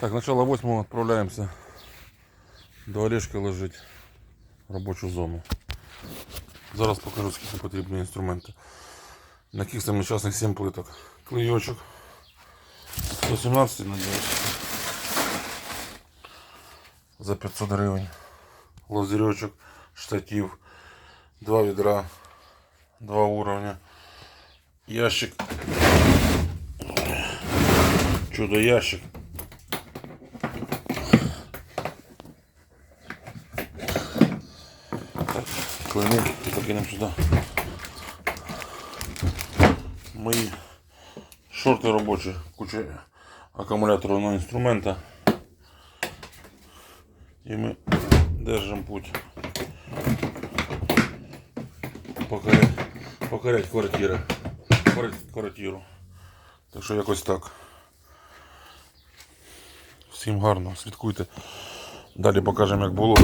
Так, начало 8 відправляємося до Олешки лежить в робочу зону. Зараз покажу, скільки потрібні інструменти. На ких там нещасних 7 плиток. Клейочок. 117 надіюсь. За 500 гривень. Лазерочок, штатив, два відра, два уровня. Ящик. Чудо ящик. Клини закинемо сюди. Мої шорти робочі, куча акумуляторного інструмента. І ми держимо путь. Покорять, покорять квартири. Квартиру. Так що якось так. Всім гарно, слідкуйте. Далі покажемо як було.